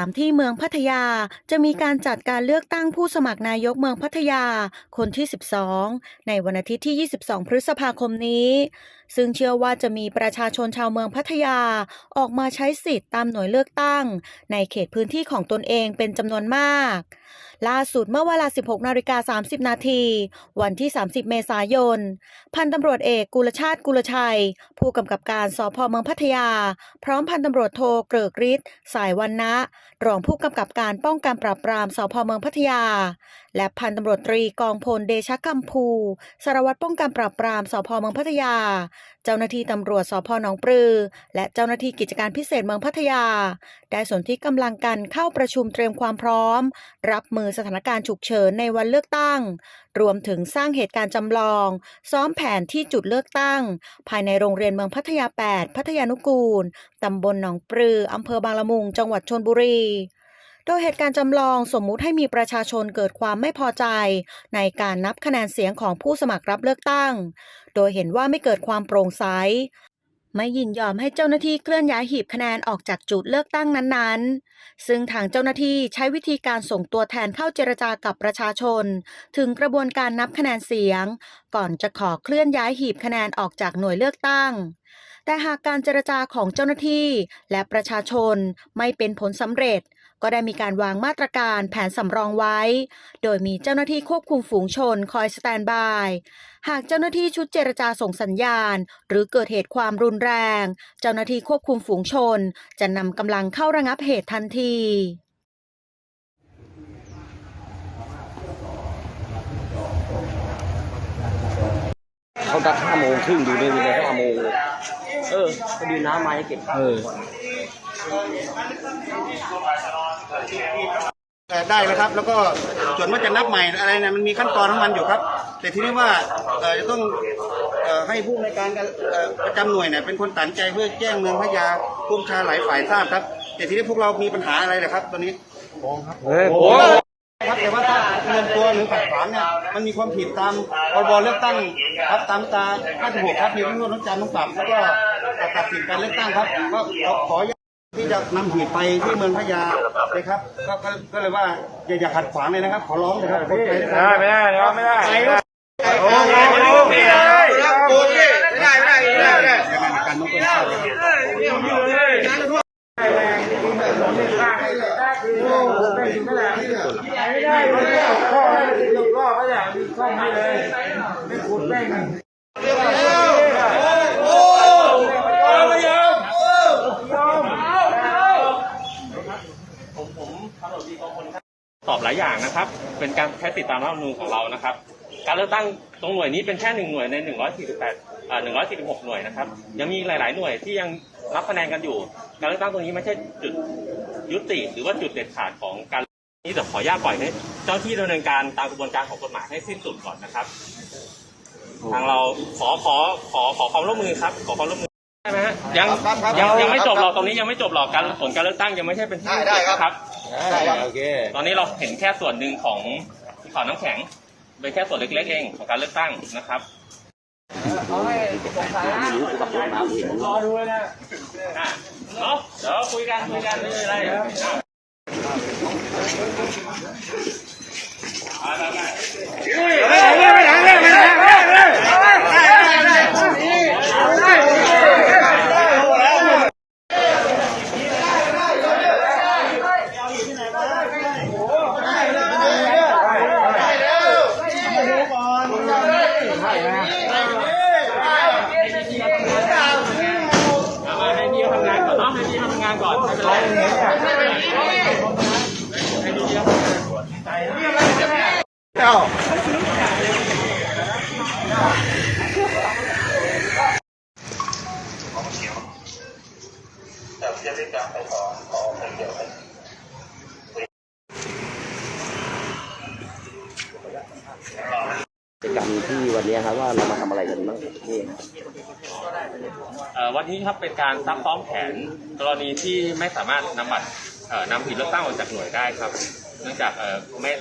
ตามที่เมืองพัทยา จะมีการจัดการเลือกตั้งผู้สมัครนายกเมืองพัทยา คนที่ 12 ในวันอาทิตย์ที่ 22 พฤษภาคมนี้ ซึ่งเชื่อว่าจะมีประชาชนชาวเมืองพัทยา ออกมาใช้สิทธิ์ตามหน่วยเลือกตั้ง ในเขตพื้นที่ของตนเองเป็นจำนวนมาก ล่าสุดเมื่อเวลา 16นาฬิกา30 นาที วันที่ 30 เมษายน พันตำรวจเอกกุลชาติกุลชัย ผู้กำกับการสพเมืองพัทยา พร้อมพันตำรวจโทเกริกฤทธิ์สายวันนะรองผู้กำกับการป้องกันปราบปรามสพเมืองพัทยา และพันตำรวจตรีกองพลเดชกัมพูสารวัตรป้องกันปราบปรามสพเมืองพัทยา เจ้าหน้าที่ตำรวจสพหนองปลือ และเจ้าหน้าที่กิจการพิเศษเมืองพัทยา ได้สนที่กำลังกันเข้าประชุมเตรียมความพร้อม รับมือสถานการณ์ฉุกเฉินในวันเลือกตั้ง รวมถึงสร้างเหตุการณ์จำลอง ซ้อมแผนที่จุดเลือกตั้ง ภายในโรงเรียนเมืองพัทยา 8 พัทยานุกูลตำบลหนองปลืออำเภอบางละมุง จังหวัดชนบุรี โดยเหตุการณ์จำลองสมมุติให้มีประชาชนเกิดความไม่พอใจ ในการนับคะแนนเสียงของผู้สมัครรับเลือกตั้ง โดยเห็นว่าไม่เกิดความโปร่งใสไม่ยินยอมให้เจ้าหน้าที่เคลื่อนย้ายหีบคะแนนออกจากจุดเลือกตั้งนั้นๆ ซึ่งทางเจ้าหน้าที่ใช้วิธีการส่งตัวแทนเข้าเจรจากับประชาชน ถึงกระบวนการนับคะแนนเสียง ก่อนจะขอเคลื่อนย้ายหีบคะแนนออกจากหน่วยเลือกตั้ง แต่หากการเจรจาของเจ้าหน้าที่และประชาชนไม่เป็นผลสำเร็จ ก็ได้มีการวางมาตรการแผนสำรองไว้ โดยมีเจ้าหน้าที่ควบคุมฝูงชนคอยสแตนบาย หากเจ้าหน้าที่ชุดเจรจาส่งสัญญาณ หรือเกิดเหตุความรุนแรง เจ้าหน้าที่ควบคุมฝูงชน จะนำกำลังเข้าระงับเหตุทันทีเขาดักห้าโมงครึ่งดูเลยเลยห้าโมงเลยเออพอดีน้ำมาให้เก็บเออแต่ ได้นะครับ แล้วก็ส่วนว่าจะนับใหม่อะไรเนี่ยมันมีขั้นตอนของมันอยู่ครับ แต่ทีนี้ว่าเอ่อจะต้องเอ่อให้ผู้ในวยการเอ่อประจำหน่วยเนี่ยเป็นคนตัดใจเพื่อแจ้งเมืองพะยาผู้บัญชาหลายฝ่ายทราบครับ แต่ทีนี้พวกเรามีปัญหาอะไรนะครับ ตอนนี้เฮ้ยโอ้ครับแต่ว่าถ้าเงินตัวหรือขัดขวางเนี่ยมันมีความผิดตามพรบเลือกตั้งครับตามตา56ครับมีทั้งโทษทั้งจำทั้งปรับแล้วก็ตัดสินการเลือกตั้งครับก็ขอขออนุญาต ที่จะนำหีบไปที่เมืองพะยาเลยครับก็ก็ก็เลยว่าอย่าอย่าขัดขวางเลยนะครับ ขอร้องนะครับขอใจนะคได้รับไม่ได้เดี๋ยวไม่ได้ไม่ได้โอ้ยไม่ได้ไม่ได้ไม่ได้ไม่ได้ไม่ได้การน้องต้นข้าวไม่ได้ไม่ได้ข้อให้ยกรอบไม่ได้มีข้อให้เลยไม่ขุดแป้ง ตอบหลายอย่างนะครับ เป็นการแค่ติดตามรัฐธรรมนูญของเรานะครับ การเลือกตั้งตรงหน่วยนี้เป็นแค่หนึ่งหน่วยใน 148อ่า146 หน่วยนะครับ ยังมีหลาย ๆ หน่วยที่ยังรับคะแนนกันอยู่ การเลือกตั้งตรงนี้ไม่ใช่จุดยุติ หรือว่าจุดเด็ดขาดของการนี่แต่ขออนุญาตปล่อยให้เจ้าหน้าที่ดำเนินการตามกระบวนการของกฎหมายให้สิ้นสุดก่อนนะครับ ทางเราขอขอขอขอความร่วมมือครับ ขอความร่วมมือ ช่ไหมฮะยังยังยังไม่จบหรอกตรงนี้ยังไม่จบหรอกการผลการเลือกตั้งยังไม่ใช่เป็นที่ได้ได้ครับได้ครับตอนนี้เราเห็นแค่ส่วนหนึ่งของขอน้ำแข็งเป็นแค่ส่วนเล็กๆเองของการเลือกตั้งนะครับรอดูเลยนะเนาะเดี๋ยวคุยกันคุยกันเรื่มีอะไร ให้พี่เขาทำงานก่อนไม่เป็นไรให้พี่เขาทำงานก่อนกิจกรรมที่วันนี้ครับว่าเรามาทำ อะไรกันบ้างนี่วันนี้ครับเป็นการซักซ้อมแผนกรณีที่ไม่สามารถนำบัตรนำผิดเลือกตั้งออกจากหน่วยได้ครับ เนื่องจากเอ่อไม่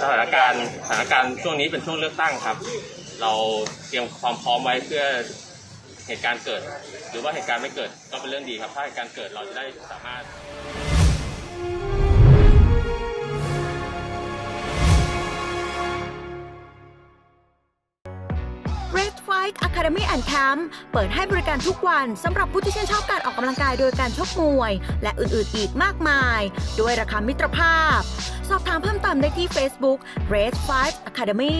สถานการณ์สถานการณ์ช่วงนี้เป็นช่วงเลือกตั้งครับ เราเตรียมความพร้อมไว้เพื่อเหตุการณ์เกิด หรือว่าเหตุการณ์ไม่เกิดก็เป็นเรื่องดีครับ ถ้าเหตุการณ์เกิดเราจะได้สามารถ Academy and Camp เปิดให้บริการทุกวันสำหรับผู้ที่ชื่นชอบการออกกำลังกายโดยการชกมวย และอื่นๆอีกมากมาย ด้วยราคามิตรภาพ สอบถามเพิ่มเติมได้ที่ Facebook Red 5 Academy